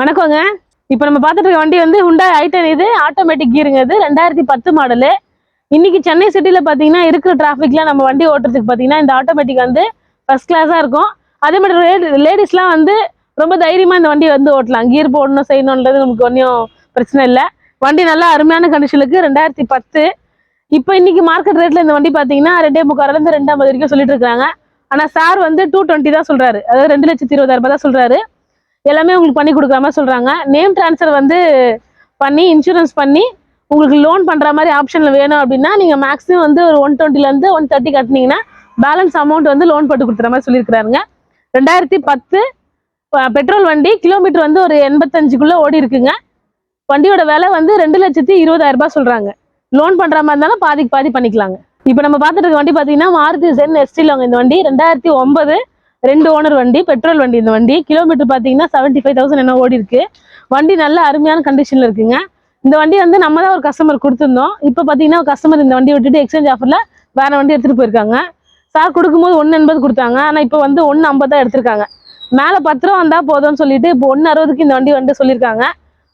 வணக்கங்க. இப்போ நம்ம பார்த்துட்டு இருக்க வண்டி வந்து ஹுண்டாய் ஐட்டன் இது ஆட்டோமேட்டிக் கீருங்க இது ரெண்டாயிரத்தி பத்து மாடலு இன்னைக்கு சென்னை சிட்டியில் பார்த்தீங்கன்னா இருக்கிற டிராஃபிக்ல நம்ம வண்டி ஓட்டுறதுக்கு பார்த்தீங்கன்னா இந்த ஆட்டோமேட்டிக் வந்து ஃபர்ஸ்ட் கிளாஸாக இருக்கும். அதே மாதிரி லேடிஸ்லாம் வந்து ரொம்ப தைரியமாக இந்த வண்டியை வந்து ஓட்டலாம். கீர் போடணும் செய்யணுன்றது நமக்கு ஒன்றும் பிரச்சனை இல்லை. வண்டி நல்லா அருமையான கண்டிஷனுக்கு ரெண்டாயிரத்தி பத்து. இப்போ இன்னைக்கு மார்க்கெட் ரேட்டில் இந்த வண்டி பார்த்தீங்கன்னா ரெண்டே முக்காரிலேருந்து ரெண்டாம் வரைக்கும் சொல்லிட்டு இருக்காங்க ஆனால் சார் வந்து டூ டுவெண்ட்டி தான் சொல்கிறாரு அதாவது ரெண்டு லட்சத்தி இருபதாயிரம் ரூபாய் தான் சொல்கிறாரு எல்லாமே உங்களுக்கு பண்ணி கொடுக்குற மாதிரி சொல்கிறாங்க நேம் ட்ரான்ஸ்ஃபர் வந்து பண்ணி இன்சூரன்ஸ் பண்ணி உங்களுக்கு லோன் பண்ணுற மாதிரி ஆப்ஷனில் வேணும் அப்படின்னா நீங்கள் மேக்ஸிமம் வந்து ஒரு ஒன் டுவெண்ட்டிலேருந்து ஒன் தேர்ட்டி கட்டினீங்கன்னா பேலன்ஸ் அமௌண்ட் வந்து லோன் போட்டு கொடுக்குற மாதிரி சொல்லியிருக்கிறாருங்க. ரெண்டாயிரத்தி பத்து பெட்ரோல் வண்டி கிலோமீட்டர் வந்து ஒரு எண்பத்தஞ்சுக்குள்ளே ஓடி இருக்குங்க. வண்டியோட விலை வந்து ரெண்டு லட்சத்தி இருபதாயிரம் ரூபாய் லோன் பண்ணுற மாதிரி இருந்தாலும் பாதிக்கு பாதி பண்ணிக்கலாங்க. இப்போ நம்ம பார்த்துட்டு இருக்க வண்டி பார்த்தீங்கன்னா மாருதி ஜென் எஸ்டிலவங்க இந்த வண்டி ரெண்டாயிரத்தி ஒன்பது ரெண்டு ஓனர் வண்டி பெட்ரோல் வண்டி இந்த வண்டி. கிலோமீட்டர் பார்த்தீங்கன்னா செவன்ட்டி ஃபைவ் தௌசண்ட் என்ன ஓடி இருக்கு. வண்டி நல்ல அருமையான கண்டிஷனில் இருக்குங்க. இந்த வண்டி வந்து நம்ம தான் ஒரு கஸ்டமர் கொடுத்துருந்தோம். இப்போ பார்த்தீங்கன்னா கஸ்டமர் இந்த வண்டி விட்டுட்டு எக்ஸ்சேஞ்ச் ஆஃபரில் வேற வண்டி எடுத்துகிட்டு போயிருக்காங்க. சார் கொடுக்கும்போது ஒன்று எண்பது கொடுத்தாங்க. ஆனால் இப்போ வந்து ஒன்று ஐம்பது தான் எடுத்திருக்காங்க. மேலே பத்து ரூபா வந்தால் போதும்னு சொல்லிட்டு இப்போ ஒன்று அறுபதுக்கு இந்த வண்டி வந்து சொல்லியிருக்காங்க.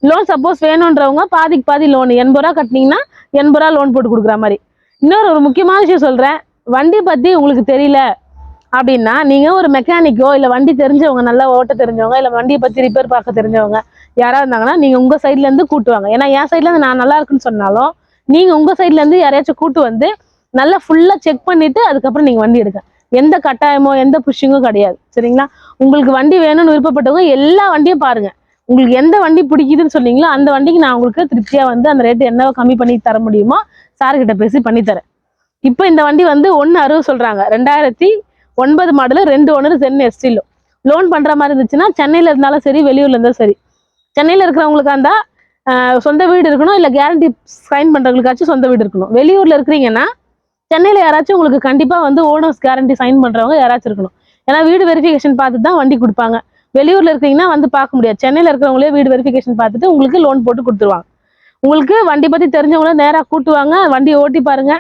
லோன் சப்போஸ் வேணுன்றவங்க பாதிக்கு பாதி லோன் எண்பது ரூபா கட்டினீங்கன்னா எண்பது ரூபா லோன் போட்டு கொடுக்குற மாதிரி. இன்னொரு ஒரு முக்கியமான விஷயம் சொல்கிறேன் வண்டி பற்றி உங்களுக்கு தெரியல. அப்படின்னா நீங்கள் ஒரு மெக்கானிக்கோ இல்லை வண்டி தெரிஞ்சவங்க நல்லா ஓட்ட தெரிஞ்சவங்க இல்லை வண்டியை பற்றி ரிப்பேர் பார்க்க தெரிஞ்சவங்க யாராவது இருந்தாங்கன்னா நீங்கள் உங்கள் சைட்லேருந்து கூட்டுவாங்க ஏன்னா என் சைட்லேருந்து நான் நல்லா இருக்குன்னு சொன்னாலும் நீங்கள் உங்கள் சைட்லேருந்து யாரையாச்சும் கூட்டு வந்து நல்லா ஃபுல்லாக செக் பண்ணிவிட்டு அதுக்கப்புறம் நீங்கள் வண்டி எடுங்க. எந்த கட்டாயமோ எந்த புஷிங்கும் கிடையாது. சரிங்களா? உங்களுக்கு வண்டி வேணும்னு விருப்பப்பட்டவங்க எல்லா வண்டியும் பாருங்க. உங்களுக்கு எந்த வண்டி பிடிக்குதுன்னு சொன்னீங்களோ அந்த வண்டிக்கு நான் உங்களுக்கு திருப்தியா வந்து அந்த ரேட்டு என்ன கம்மி பண்ணி தர முடியுமோ சார்கிட்ட பேசி பண்ணி தரேன். இப்போ இந்த வண்டி வந்து ஒன்று அறுபது சொல்றாங்க. ரெண்டாயிரத்தி ஒன்பது மாடலு ரெண்டு ஒன்று சென் எஸ்டிலோ லோன் பண்ற மாதிரி இருந்துச்சுன்னா சென்னையில இருந்தாலும் சரி வெளியூர்ல இருந்தாலும் சரி. சென்னையில இருக்கிறவங்களுக்கா இருந்தா சொந்த வீடு இருக்கணும் இல்லை கேரண்டி சைன் பண்றவங்களுக்காச்சும் சொந்த வீடு இருக்கணும். வெளியூர்ல இருக்கிறீங்கன்னா சென்னையில யாராச்சும் உங்களுக்கு கண்டிப்பா வந்து ஓனர்ஸ் கேரண்டி சைன் பண்றவங்க யாராச்சும் இருக்கணும். ஏன்னா வீடு வெரிஃபிகேஷன் பார்த்து தான் வண்டி கொடுப்பாங்க. வெளியூர்ல இருக்கீங்கன்னா வந்து பார்க்க முடியாது. சென்னையில இருக்கிறவங்களே வீடு வெரிஃபிகேஷன் பார்த்துட்டு உங்களுக்கு லோன் போட்டு கொடுத்துருவாங்க. உங்களுக்கு வண்டி பத்தி தெரிஞ்சவங்கள நேராக கூட்டுவாங்க வண்டி ஓட்டி பாருங்க.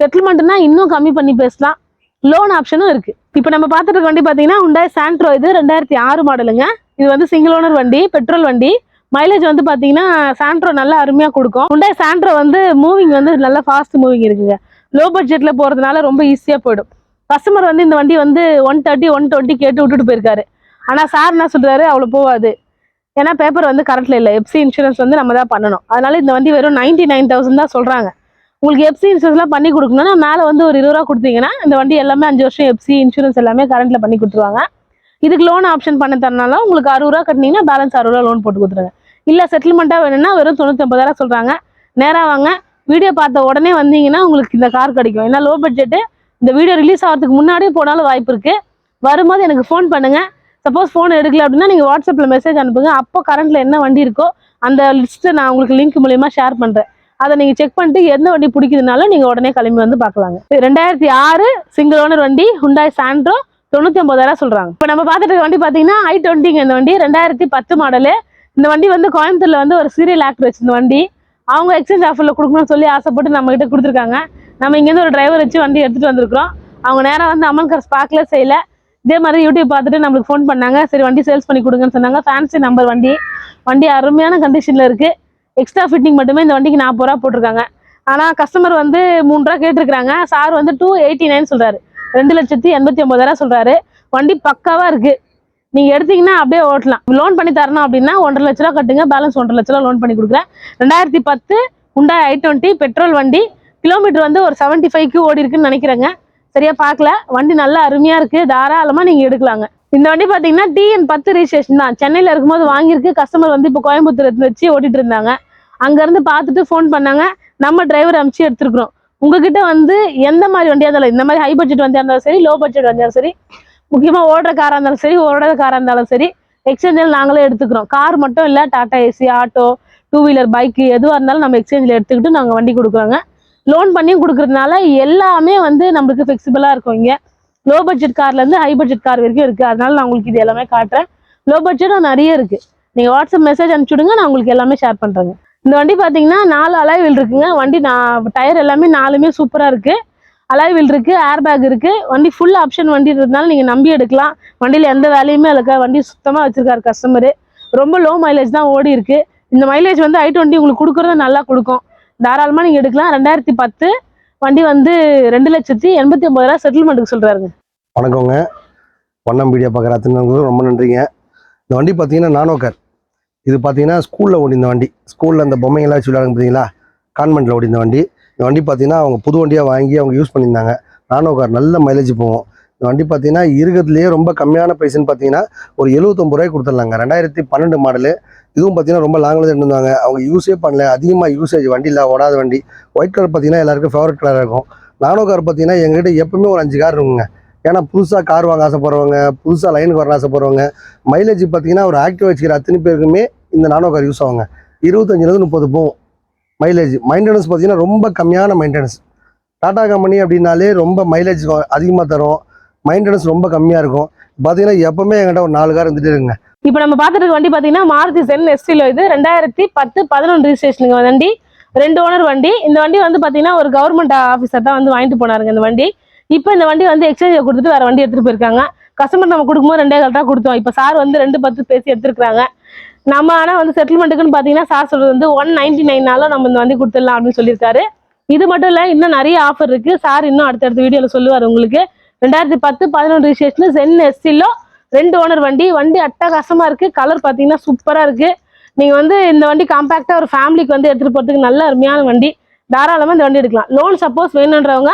செட்டில்மெண்ட்னா இன்னும் கம்மி பண்ணி பேசலாம். லோன் ஆப்ஷனும் இருக்கு. இப்போ நம்ம பார்த்துட்டு வண்டி பார்த்தீங்கன்னா உண்டாய் சாண்ட்ரோ இது ரெண்டாயிரத்தி ஆறு மாடலுங்க இது வந்து சிங்கிள் ஓனர் வண்டி பெட்ரோல் வண்டி. மைலேஜ் வந்து பார்த்தீங்கன்னா சாண்ட்ரோ நல்லா அருமையாக கொடுக்கும். உண்டாய் சாண்ட்ரோ வந்து மூவிங் வந்து நல்லா ஃபாஸ்ட் மூவிங் இருக்குங்க. லோ பட்ஜெட்டில் போகிறதுனால ரொம்ப ஈஸியாக போயிடும். கஸ்டமர் வந்து இந்த வண்டி வந்து ஒன் தேர்ட்டி ஒன் டுவெண்ட்டி கேட்டு விட்டுட்டு போயிருக்காரு. ஆனால் சார் என்ன சொல்கிறாரு அவ்வளோ போகாது. ஏன்னா பேப்பர் வந்து கரண்ட்ல இல்லை. எஃப்சி இன்சூரன்ஸ் வந்து நம்ம தான் பண்ணணும். அதனால இந்த வண்டி வெறும் நைன்டி நைன் தௌசண்ட் தான் சொல்கிறாங்க உங்களுக்கு எஃப்சி இன்சூரன்ஸ்லாம் பண்ணி கொடுக்கணும்னா மேலே வந்து ஒரு இருபது ரூபா கொடுத்தீங்கன்னா இந்த வண்டி எல்லாமே அஞ்சு வருஷம் எஃப்சி இன்சூரன்ஸ் எல்லாமே கரண்ட்ல பண்ணி கொடுத்துருவாங்க. இதுக்கு லோன் ஆப்ஷன் பண்ண தரனால உங்களுக்கு அறுபது ரூபா கட்டினீங்கன்னா பேலன்ஸ் அறுபது ரூபா லோன் போட்டு கொடுத்துருங்க. இல்லை செட்டில்மெண்ட்டாக வேணும்னா வெறும் தொண்ணூற்றி ஒன்பதாயிரம் சொல்றாங்க. நேராக வாங்க. வீடியோ பார்த்த உடனே வந்தீங்கன்னா உங்களுக்கு இந்த கார் கிடைக்கும். ஏன்னா லோ பட்ஜெட்டு இந்த வீடியோ ரிலீஸ் ஆகிறதுக்கு முன்னாடியே போனாலும் வாய்ப்பு இருக்கு. வரும்போது எனக்கு ஃபோன் பண்ணுங்க. சப்போஸ் ஃபோன் எடுக்கல அப்படின்னா நீங்கள் வாட்ஸ்அப்பில் மெசேஜ் அனுப்புங்க. அப்போ கரண்ட்டில் என்ன வண்டி இருக்கோ அந்த லிஸ்ட்டை நான் உங்களுக்கு லிங்க் மூலியமாக ஷேர் பண்ணுறேன் அதை நீங்கள் செக் பண்ணிட்டு எந்த வண்டி பிடிக்குதுனாலும் நீங்கள் உடனே கிளம்பி வந்து பார்க்கலாங்க. ரெண்டாயிரத்தி ஆறு சிங்கிள் ஓனர் வண்டி ஹுண்டாய் சாண்ட்ரோ தொண்ணூற்றி ஒன்பதாயிரம் சொல்கிறாங்க இப்போ நம்ம பார்த்துட்டு இருக்க வண்டி பார்த்தீங்கன்னா ஐ டுவெண்ட்டிங்க இந்த வண்டி. ரெண்டாயிரத்தி பத்து மாடலு இந்த வண்டி வந்து கோயம்புத்தூரில் வந்து ஒரு சீரியல் ஆக்டர் வச்சிருந்த வண்டி. அவங்க எக்ஸ்சேஞ்ச் ஆஃபரில் கொடுக்கணும்னு சொல்லி ஆசைப்பட்டு நம்மகிட்ட கொடுத்துருக்காங்க. நம்ம இங்கேருந்து ஒரு டிரைவர் வச்சு வண்டி எடுத்துகிட்டு வந்திருக்கிறோம். அவங்க நேராக வந்து அமன்கர் கார்ஸ் பார்க்கல செய்யல இதே மாதிரி யூடியூப் பார்த்துட்டு நம்மளுக்கு ஃபோன் பண்ணாங்க. சரி வண்டி சேல்ஸ் பண்ணி கொடுங்கன்னு சொன்னாங்க. ஃபேன்சி நம்பர் வண்டி. வண்டி அருமையான கண்டிஷனில் இருக்குது எக்ஸ்ட்ரா ஃபிட்டிங் மட்டுமே இந்த வண்டிக்கு நாற்பது ரூபா போட்டிருக்காங்க. ஆனால் கஸ்டமர் வந்து மூணு ரூபா கேட்டிருக்காங்க சார் வந்து டூ எயிட்டி நைன் சொல்கிறாரு ரெண்டு லட்சத்தி எண்பத்தி ஒம்பதாயிரம் சொல்கிறாரு வண்டி பக்காவாக இருக்குது நீங்கள் எடுத்தீங்கன்னா அப்படியே ஓட்டலாம். லோன் பண்ணி தரணும் அப்படின்னா ஒன்றரை லட்ச ரூபா கட்டுங்க. பேலன்ஸ் ஒன்றரை லட்ச ரூபா லோன் பண்ணி கொடுக்குறேன். ரெண்டாயிரத்தி பத்து உண்டாய் ஐ டுவெண்ட்டி பெட்ரோல் வண்டி. கிலோமீட்டர் வந்து ஒரு செவன்ட்டி ஃபைவ்க்கு ஓடி இருக்குன்னு நினைக்கிறேங்க. சரியா பார்க்கல. வண்டி நல்லா அருமையாக இருக்குது தாராளமாக நீங்கள் எடுக்கலாங்க. இந்த வண்டி பார்த்தீங்கன்னா டிஎன் பத்து ரிஜிஸ்ட்ரேஷன் தான். சென்னையில் இருக்கும்போது வாங்கியிருக்கு. கஸ்டமர் வந்து இப்போ கோயம்புத்தூர் எடுத்து வச்சு ஓட்டிட்டு இருந்தாங்க. அங்கேருந்து பார்த்துட்டு ஃபோன் பண்ணாங்க. நம்ம டிரைவர் அமுச்சு எடுத்துருக்குறோம். உங்ககிட்ட வந்து எந்த மாதிரி வண்டியாக இருந்தாலும் இந்த மாதிரி ஹை பட்ஜெட் வண்டியாக இருந்தாலும் சரி லோ பட்ஜெட் வண்டியா சரி முக்கியமாக ஓடுற காராக இருந்தாலும் சரி ஓடுற காராக இருந்தாலும் சரி எக்ஸ்சேஞ்சில் நாங்களே எடுத்துக்கிறோம். கார் மட்டும் இல்லை Tata AC auto two wheeler bike எதுவாக இருந்தாலும் நம்ம எக்ஸ்சேஞ்சில் எடுத்துக்கிட்டு நாங்கள் வண்டி கொடுக்குறோங்க. லோன் பண்ணியும் கொடுக்குறதுனால எல்லாமே வந்து நம்மளுக்கு ஃபிக்சிபிளாக இருக்கும் இங்கே. லோ பட்ஜெட் கார்லேருந்து ஹை பட்ஜெட் கார் வரைக்கும் இருக்குது அதனால நான் உங்களுக்கு இது எல்லாமே காட்டுறேன். லோ பட்ஜெட்டும் நிறைய இருக்குது நீங்கள் வாட்ஸ்அப் மெசேஜ் அனுப்பிச்சுடுங்க நான் உங்களுக்கு எல்லாமே ஷேர் பண்ணுறேங்க இந்த வண்டி பார்த்தீங்கன்னா நாலு அலாய்வில் இருக்குங்க. வண்டி நான் டயர் எல்லாமே நாலுமே சூப்பராக இருக்குது அலாய்வில் இருக்குது ஏர் பேக் இருக்குது வண்டி ஃபுல் ஆப்ஷன் வண்டி இருக்கிறதுனால நீங்கள் நம்பி எடுக்கலாம். வண்டியில் எந்த வேலையுமே இல்லைக்கா வண்டி சுத்தமாக வச்சுருக்காரு கஸ்டமரு ரொம்ப லோ மைலேஜ் தான் ஓடி இருக்குது இந்த மைலேஜ் வந்து ஐ டுவெண்ட்டி உங்களுக்கு கொடுக்குறது நல்லா கொடுக்கும். தாராளமாக நீங்கள் எடுக்கலாம். ரெண்டாயிரத்தி பத்து வண்டி வந்து ரெண்டு லட்சத்தி எண்பத்தி ஒன்பதாயிரம் செட்டில்மெண்ட்டுக்கு சொல்கிறாருங்க வணக்கங்க. வண்ணம் வீடியோ பார்க்குற அத்தனை ரொம்ப நன்றிங்க. இந்த வண்டி பார்த்தீங்கன்னா நானோக்கர் இது பார்த்தீங்கன்னா ஸ்கூலில் ஓடி இந்த வண்டி. ஸ்கூலில் அந்த பொம்மைங்களாம் வச்சு விளையாடுங்க பார்த்தீங்களா கான்வெண்ட்டில் ஓடி இந்த வண்டி. இந்த வண்டி பார்த்தீங்கன்னா அவங்க புது வண்டியாக வாங்கி அவங்க யூஸ் பண்ணியிருந்தாங்க. நானோக்கார் நல்ல மைலேஜ் போகும். இந்த வண்டி பார்த்தீங்கன்னா இருக்கிறதுலேயே ரொம்ப கம்மியான பைசன்னு பார்த்தீங்கன்னா ஒரு எழுபத்தொம்பது ரூபாய் கொடுத்துடலாங்க. ரெண்டாயிரத்தி பன்னெண்டு மாடலு இதுவும் பார்த்தீங்கன்னா ரொம்ப லாங்கில் இருந்தாங்க அவங்க யூஸே பண்ணல. அதிகமாக யூசேஜ் வண்டி இல்லை ஓடாத வண்டி. ஒயிட் கலர் பார்த்தீங்கன்னா எல்லாருக்கும் ஃபேவரட் கலராக இருக்கும். நானோ கார் பார்த்தீங்கன்னா எங்ககிட்ட எப்பவுமே ஒரு அஞ்சு கார் இருக்குங்க. ஏன்னா புதுசாக கார் வாங்க ஆசைப்படுறவங்க புதுசாக லைனுக்கு வர ஆசைப்படுறவங்க மைலேஜ் பார்த்தீங்கன்னா ஒரு ஆக்டிவ் வச்சுக்கிற அத்தனை பேருக்குமே இந்த நானோ கார் யூஸ் ஆகுங்க. இருபத்தஞ்சிலேருந்து முப்பது போகும். மைலேஜ் மெயின்டெனன்ஸ் பார்த்தீங்கன்னா ரொம்ப கம்மியான மெயின்டெனன்ஸ் டாடா கம்பெனி அப்படின்னாலே ரொம்ப மைலேஜ் அதிகமாக தரும். மெயின்டெனன்ஸ் ரொம்ப கம்மியாக இருக்கும். பார்த்தீங்கன்னா எப்பவுமே என்கிட்ட ஒரு நாலு கார் இருந்துட்டு இருக்குங்க. இப்போ நம்ம பார்த்துட்டு இருக்க வண்டி பார்த்தீங்கன்னா மாருதி சென் எஸ்டிலோ இது ரெண்டாயிரத்தி பத்து பதினொன்று ரிஜிஸ்ட்ரேஷனுங்க வண்டி ரெண்டு ஓனர் வண்டி. இந்த வண்டி வந்து பார்த்தீங்கன்னா ஒரு கவர்மெண்ட் ஆஃபீஸர் தான் வந்து வாங்கிட்டு போனாருங்க இந்த வண்டி. இப்போ இந்த வண்டி வந்து எக்ஸ்சேஞ்ச் கொடுத்துட்டு வேற வண்டி எடுத்துட்டு போயிருக்காங்க. கஸ்டமர் நம்ம கொடுக்கும்போது ரெண்டே கரெக்டாக கொடுத்தோம். இப்போ சார் வந்து ரெண்டு பத்து பேசி எடுத்துருக்காங்க நம்ம ஆனால் வந்து செட்டில்மெண்ட்டுக்குன்னு பார்த்தீங்கன்னா சார் சொல்றது வந்து ஒன் நைன்டி நைன்னாலும் நம்ம இந்த வண்டி கொடுத்துடலாம் அப்படின்னு சொல்லியிருக்காரு. இது மட்டும் இல்லை இன்னும் நிறைய ஆஃபர் இருக்கு. சார் இன்னும் அடுத்தடுத்த வீடியோவில் சொல்லுவார் உங்களுக்கு. ரெண்டாயிரத்தி பத்து பதினொன்று ரிஜிஸ்ட்ரேஷன் சென் எஸ்டிலோ ரெண்டு ஓனர் வண்டி. வண்டி அட்டகாசமா இருக்கு. கலர் பார்த்தீங்கன்னா சூப்பரா இருக்கு. நீங்க வந்து இந்த வண்டி காம்பாக்டா ஒரு ஃபேமிலிக்கு வந்து எடுத்துட்டு போறதுக்கு நல்ல அருமையான வண்டி. தாராளமா இந்த வண்டி எடுக்கலாம். லோன் சப்போஸ் வேணுன்றவங்க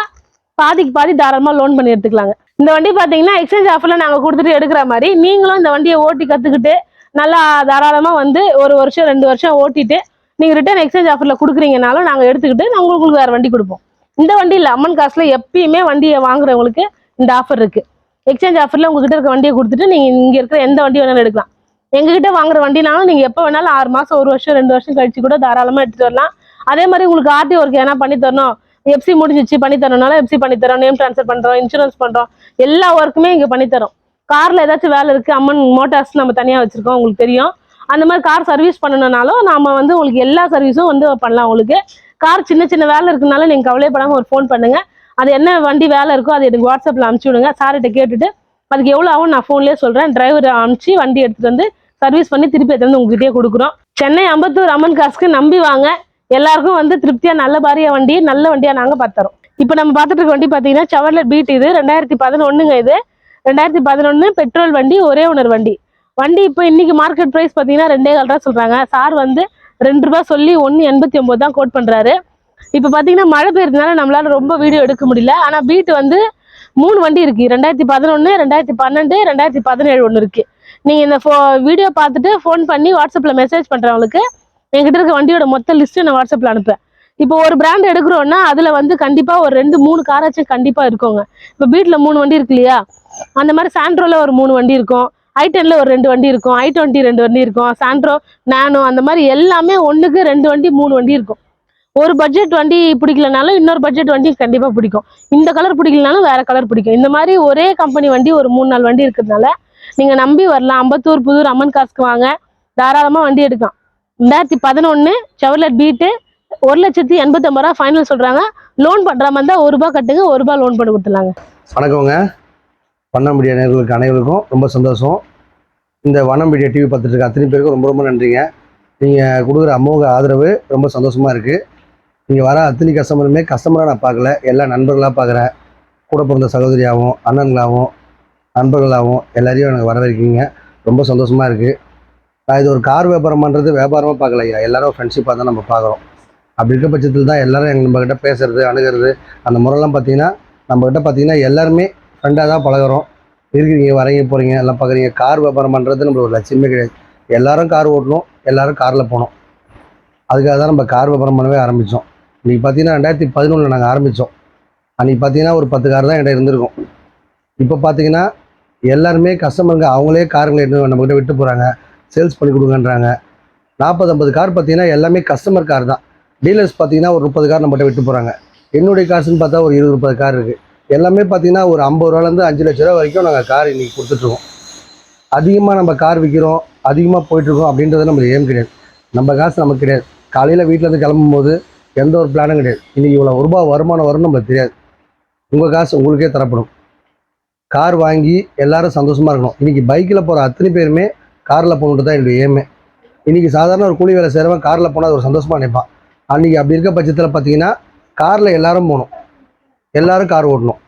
பாதிக்கு பாதி தாராளமா லோன் பண்ணி எடுத்துக்கலாங்க. இந்த வண்டி பாத்தீங்கன்னா எக்ஸ்சேஞ்ச் ஆஃபர்ல நாங்க கொடுத்துட்டு எடுக்கிற மாதிரி நீங்களும் இந்த வண்டியை ஓட்டி கத்துக்கிட்டு நல்லா தாராளமா வந்து ஒரு வருஷம் ரெண்டு வருஷம் ஓட்டிட்டு நீங்க ரிட்டர்ன் எக்ஸ்சேஞ்ச் ஆஃபர்ல கொடுக்குறீங்கனாலும் நாங்க எடுத்துக்கிட்டு நாங்கள் உங்களுக்கு வேற வண்டி கொடுப்போம். இந்த வண்டி இல்ல அம்மன் காசுல எப்பயுமே வண்டியை வாங்குறவங்களுக்கு இந்த ஆஃபர் இருக்கு. எக்ஸ்சேஞ்ச் ஆஃபர்ல உங்ககிட்ட இருக்க வண்டியை கொடுத்துட்டு நீங்க இங்க இருக்கிற எந்த வண்டி வேணாலும் எடுக்கலாம். எங்ககிட்ட வாங்குற வண்டினாலும் நீங்க எப்போ வேணாலும் ஆறு மாசம் ஒரு வருஷம் ரெண்டு வருஷம் கழிச்சு கூட தாராளமா எடுத்துட்டு வரலாம். அதே மாதிரி உங்களுக்கு ஆர்டி ஒர்க் எதனா பண்ணி தரணும். எஃப்சி முடிஞ்சிச்சு பண்ணி தரணும்னாலும் எஃப்சி பண்ணி தரோம். நேம் ட்ரான்ஸ்ஃபர் பண்றோம் இன்சூரன்ஸ் பண்றோம். எல்லா ஒர்க்குமே இங்க பண்ணி தரோம். கார்ல ஏதாச்சும் வேலை இருக்கு அம்மன் மோட்டார்ஸ் நம்ம தனியா வச்சிருக்கோம் உங்களுக்கு தெரியும். அந்த மாதிரி கார் சர்வீஸ் பண்ணணும்னாலும் நாம வந்து உங்களுக்கு எல்லா சர்வீஸும் வந்து பண்ணலாம் உங்களுக்கு. கார் சின்ன சின்ன வேலை இருக்குனால நீங்க கவலைப்படாம ஒரு ஃபோன் பண்ணுங்க. அது என்ன வண்டி வேலை இருக்கோ அது எனக்கு வாட்ஸ்அப்பில் அனுப்பிச்சி விடுங்க. சார்கிட்ட கேட்டுட்டு அதுக்கு எவ்வளோ ஆகும் நான் ஃபோன்லேயே சொல்கிறேன் டிரைவர் அனுப்பிச்சு வண்டி எடுத்துகிட்டு வந்து சர்வீஸ் பண்ணி திருப்பி எடுத்து வந்து உங்ககிட்டயே கொடுக்குறோம். சென்னை அம்பத்தூர் அம்மன் காசுக்கு நம்பி வாங்க. எல்லாருக்கும் வந்து திருப்தியாக நல்ல பாரிய வண்டி நல்ல வண்டியாக நாங்கள் பார்த்துறோம் இப்போ நம்ம பார்த்துட்டு இருக்க வண்டி பார்த்தீங்கன்னா செவர்லெட் பீட் இது ரெண்டாயிரத்தி பதினொன்றுங்க இது. ரெண்டாயிரத்தி பதினொன்று பெட்ரோல் வண்டி ஒரே உணர் வண்டி. வண்டி இப்போ இன்னைக்கு மார்க்கெட் ப்ரைஸ் பார்த்தீங்கன்னா ரெண்டே கால் ரூபா சொல்கிறாங்க சார் வந்து ரெண்டு ரூபா சொல்லி ஒன்று எண்பத்தி ஒம்பது தான் கோட் பண்ணுறாரு இப்போ பார்த்தீங்கன்னா மழை பெய்யறதுனால நம்மளால ரொம்ப வீடியோ எடுக்க முடியல. ஆனால் பீட் வந்து மூணு வண்டி இருக்கு. ரெண்டாயிரத்தி பதினொன்று ரெண்டாயிரத்தி பன்னெண்டு ரெண்டாயிரத்தி பதினேழு ஒன்று இருக்கு. நீங்கள் இந்த ஃபோ வீடியோ பார்த்துட்டு ஃபோன் பண்ணி வாட்ஸ்அப்பில் மெசேஜ் பண்ணுறவங்களுக்கு என்கிட்ட இருக்க வண்டியோட மொத்த லிஸ்ட்டு நான் வாட்ஸ்அப்பில் அனுப்பேன் இப்போ ஒரு பிராண்ட் எடுக்கிறோன்னா அதில் வந்து கண்டிப்பாக ஒரு ரெண்டு மூணு காராச்சும் கண்டிப்பாக இருக்குங்க. இப்போ பீட்டில் மூணு வண்டி இருக்கு இல்லையா? அந்த மாதிரி சாண்ட்ரோவில் ஒரு மூணு வண்டி இருக்கும். ஐ டென்ல ஒரு ரெண்டு வண்டி இருக்கும். ஐ டுவெண்ட்டி ரெண்டு வண்டி இருக்கும். சாண்ட்ரோ நானோ அந்த மாதிரி எல்லாமே ஒன்றுக்கு ரெண்டு வண்டி மூணு வண்டி இருக்கும். ஒரு பட்ஜெட் வண்டி பிடிக்கலனாலும் இன்னொரு பட்ஜெட் வண்டி கண்டிப்பாக பிடிக்கும். இந்த கலர் பிடிக்கலனாலும் வேற கலர் பிடிக்கும். இந்த மாதிரி ஒரே கம்பெனி வண்டி ஒரு மூணு நாலு வண்டி இருக்கிறதுனால நீங்கள் நம்பி வரலாம். அம்பத்தூர் புதூர் அம்மன் காசுக்கு வாங்க. தாராளமாக வண்டி எடுக்கலாம். ரெண்டாயிரத்தி பதினொன்று செவர்லெட் பீட்டு ஒரு லட்சத்தி எண்பத்தொம்பது ரூபா ஃபைனல் சொல்கிறாங்க லோன் பண்ணுற மாதிரி இருந்தா ஒரு ரூபா கட்டுங்க ஒரு ரூபாய் லோன் பண்ணி கொடுத்துலாங்க வணக்கங்க. வண்ணம் மீடியா நேர்களுக்கு அனைவருக்கும் ரொம்ப சந்தோஷம். இந்த வண்ணம் மீடியா டிவி பார்த்துட்டு இருக்க அத்தனை பேருக்கும் ரொம்ப ரொம்ப நன்றிங்க. நீங்கள் கொடுக்குற அமோக ஆதரவு ரொம்ப சந்தோஷமாக இருக்குது நீங்கள் வர அத்தனை கஸ்டமருமே கஸ்டமராக நான் பார்க்கல. எல்லா நண்பர்களாக பார்க்குறேன் கூட பிறந்த சகோதரியாகவும் அண்ணன்களாகவும் நண்பர்களாகவும் எல்லாரையும் எனக்கு வரவேற்கிங்க. ரொம்ப சந்தோஷமாக இருக்குது நான் இது ஒரு கார் வியாபாரம் பண்ணுறது வியாபாரமாக பார்க்கல ஐயா. எல்லாரும் ஃப்ரெண்ட்ஷிப்பாக தான் நம்ம பார்க்குறோம். அப்படி இருக்க பட்சத்தில் தான் எல்லோரும் எங்கள் நம்மக்கிட்ட பேசுகிறது அணுகிறது அந்த முறைலாம் பார்த்தீங்கன்னா நம்மக்கிட்ட பார்த்தீங்கன்னா எல்லாருமே ஃப்ரெண்டாக தான் பழகுறோம். இருக்கிறீங்க வரீங்க போகிறீங்க எல்லாம் பார்க்குறீங்க. கார் வியாபாரம் பண்ணுறது நம்மளோட லட்சியமே கிடையாது. எல்லோரும் கார் ஓட்டணும் எல்லோரும் காரில் போகணும். அதுக்காக தான் நம்ம கார் வியாபாரம் பண்ணவே ஆரம்பித்தோம் இன்றைக்கி பார்த்தீங்கன்னா ரெண்டாயிரத்தி பதினொன்றில் நாங்கள் ஆரம்பித்தோம் அன்றைக்கி பார்த்தீங்கன்னா ஒரு பத்து கார் தான் என்கிட்ட இருந்திருக்கும். இப்போ பார்த்தீங்கன்னா எல்லாருமே கஸ்டமருங்க அவங்களே காருங்களை எடுத்து நம்மக்கிட்ட விட்டு போகிறாங்க சேல்ஸ் பண்ணி கொடுங்கன்றாங்க. நாற்பது ஐம்பது கார் பார்த்தீங்கன்னா எல்லாமே கஸ்டமர் கார் தான். டீலர்ஸ் பார்த்தீங்கன்னா ஒரு முப்பது கார் நம்மகிட்ட விட்டு போகிறாங்க என்னுடைய காசுன்னு பார்த்தா ஒரு இருபது முப்பது கார் இருக்குது எல்லாமே பார்த்தீங்கன்னா ஒரு ஐம்பது ரூபாலேருந்து அஞ்சு லட்ச ரூபா வரைக்கும் நாங்கள் கார் இன்றைக்கி கொடுத்துட்ருக்கோம் அதிகமாக நம்ம கார் விற்கிறோம் அதிகமாக போயிட்டுருக்கோம் அப்படின்றது நம்மளுக்கு ஏம் கிடையாது? நம்ம காசு நமக்கு கிடையாது. காலையில் வீட்டிலேருந்து கிளம்பும் போது எந்த ஒரு பிளானும் கிடையாது. இன்றைக்கி இவ்வளோ ரூபா வருமானம் வரும்னு நம்மளுக்கு தெரியாது. உங்கள் காசு உங்களுக்கே தரப்படும். கார் வாங்கி எல்லாரும் சந்தோஷமாக இருக்கணும். இன்றைக்கி பைக்கில் போகிற அத்தனை பேருமே காரில் போகணுன்ட்டு தான் என்னுடைய ஏமே இன்றைக்கி சாதாரண ஒரு கூலி வேலை செய்கிறவன் காரில் போனால் அது ஒரு சந்தோஷமாக நினைப்பான். அன்றைக்கி அப்படி இருக்க பட்சத்தில் பார்த்தீங்கன்னா காரில் எல்லாரும் போகணும். எல்லாரும் கார் ஓட்டணும்.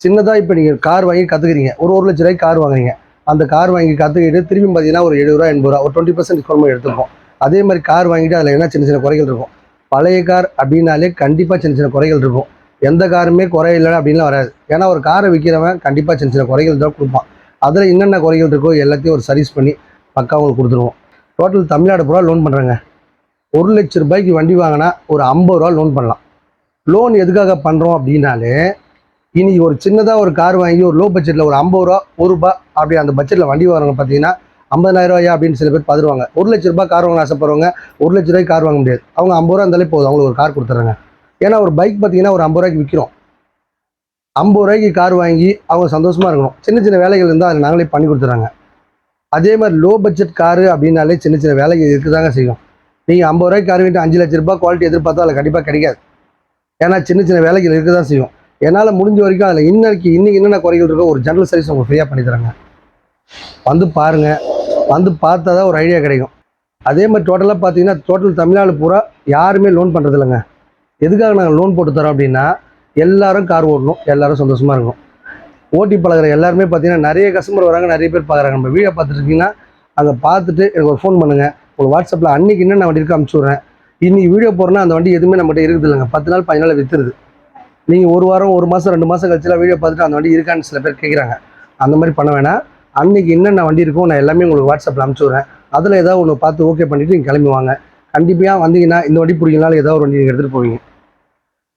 சின்னதாக இப்போ நீங்கள் கார் வாங்கி கற்றுக்குறீங்க ஒரு ஒரு லட்ச ரூபாய்க்கு கார் வாங்குறீங்க. அந்த கார் வாங்கி கற்றுக்கிட்டு திரும்பி பார்த்தீங்கன்னா ஒரு எழுபது ரூபா எண்பது ரூபா ஒரு டுவெண்ட்டி பர்சன்ட் டிஸ்கவுண்ட் எடுத்துருக்கோம் எடுத்துருப்போம் அதே மாதிரி கார் வாங்கிட்டு அதில் என்ன சின்ன சின்ன குறைகள் இருக்கும். பழைய கார் அப்படின்னாலே கண்டிப்பாக சின்ன சின்ன குறைகள் இருக்கும். எந்த காருமே குறை இல்லை அப்படின்லாம் வராது. ஏன்னா ஒரு காரை விற்கிறவன் கண்டிப்பாக சின்ன சின்ன குறைகள் தான் கொடுப்பான். அதில் என்னென்ன குறைகள் இருக்கோ எல்லாத்தையும் ஒரு சர்வீஸ் பண்ணி பக்கா கொடுத்துருவோம். டோட்டல் தமிழ்நாடு பூரா லோன் பண்ணுறேங்க ஒரு லட்ச ரூபாய்க்கு வண்டி வாங்கினா ஒரு ஐம்பது ரூபா லோன் பண்ணலாம். லோன் எதுக்காக பண்ணுறோம் அப்படின்னாலே இனி ஒரு சின்னதாக ஒரு கார் வாங்கி ஒரு லோ பட்ஜெட்டில் ஒரு ஐம்பது ரூபா ஒரு ரூபா அப்படி அந்த பட்ஜெட்டில் வண்டி வாங்குறவங்க பார்த்தீங்கன்னா ஐம்பதாயிரம் ரூபாயா அப்படின்னு சில பேர் பார்த்துருவாங்க ஒரு லட்ச ரூபாய் கார் வாங்க ஆசைப்படுறவங்க ஒரு லட்ச ரூபாய்க்கு கார் வாங்க முடியாது. அவங்க ஐம்பது ரூபா இருந்தாலே போதும். அவங்களுக்கு ஒரு கார் கொடுத்துறாங்க ஏன்னா ஒரு பைக் பார்த்தீங்கன்னா ஒரு ஐம்பது ரூபாய்க்கு விற்கிறோம் ஐம்பது ரூபாய்க்கு கார் வாங்கி அவங்க சந்தோஷமாக இருக்கணும். சின்ன சின்ன வேலைகள் இருந்தால் அதை நாங்களே பண்ணி கொடுத்துறாங்க அதே மாதிரி லோ பட்ஜெட் காரு அப்படின்னாலே சின்ன சின்ன வேலைகள் இருக்குதாங்க செய்யும். நீங்கள் ஐம்பது ரூபாய்க்கு கார் வாங்கிட்டு அஞ்சு லட்ச ரூபாய் குவாலிட்டி எதிர்பார்த்தா அதில் கண்டிப்பாக கிடைக்காது. ஏன்னா சின்ன சின்ன வேலைகள் இருக்க தான் செய்யும். என்னால் முடிஞ்ச வரைக்கும் அதில் இன்னைக்கு இன்னைக்கு என்னென்ன குறைகள் இருக்கோ ஒரு ஜென்ரல் சர்வீஸ் உங்களுக்கு ஃப்ரீயாக பண்ணித்தராங்க வந்து பாருங்கள் வந்து பார்த்தா தான் ஒரு ஐடியா கிடைக்கும். அதே மாதிரி டோட்டலாக பார்த்தீங்கன்னா டோட்டல் தமிழ்நாடு பூரா யாருமே லோன் பண்ணுறது இல்லைங்க. எதுக்காக நாங்கள் லோன் போட்டு தரோம் அப்படின்னா எல்லாரும் கார் ஓட்டணும் எல்லாரும் சந்தோஷமாக இருக்கணும். ஓட்டி பழகுற எல்லாருமே பார்த்தீங்கன்னா நிறைய கஸ்டமர் வராங்க நிறைய பேர் பார்க்குறாங்க. நம்ம வீடியோ பார்த்துருக்கீங்கன்னா அதை பார்த்துட்டு எனக்கு ஒரு ஃபோன் பண்ணுங்கள் உங்களுக்கு வாட்ஸ்அப்பில் அன்னைக்கு என்ன வண்டி வண்டிக்கு அனுப்பிச்சி விட்றேன். வீடியோ போடுறேன்னா அந்த வண்டி எதுவுமே நம்மகிட்ட இருக்குது இல்லைங்க. பத்து நாள் பதினாலு நாள் நீங்கள் ஒரு வாரம் ஒரு மாதம் ரெண்டு மாதம் கழிச்சுலாம் வீடியோ பார்த்துட்டு அந்த வண்டி இருக்கான்னு சில பேர் கேட்குறாங்க அந்த மாதிரி பண்ண வேணாம். அன்னைக்கு என்னென்ன வண்டி இருக்கும் நான் எல்லாமே உங்களுக்கு வாட்ஸ்அப்பில் அனுப்பிச்சி விட்றேன் அதில் ஏதாவது ஒன்று பார்த்து ஓகே பண்ணிவிட்டு நீங்கள் கிளம்பி வாங்க. கண்டிப்பாக வந்தீங்கன்னா இந்த வண்டி பிடிக்கனாலும் ஏதாவது ஒரு வண்டி நீங்கள் எடுத்துகிட்டு போவீங்க.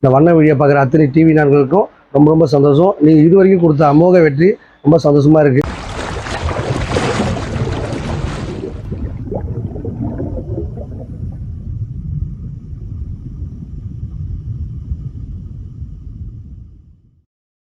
இந்த வண்ண வழியை பார்க்குற அத்தனை டிவி நான்களுக்கும் ரொம்ப ரொம்ப சந்தோஷம். நீங்கள் இது வரைக்கும் கொடுத்த அமோக வெற்றி ரொம்ப சந்தோஷமாக இருக்குது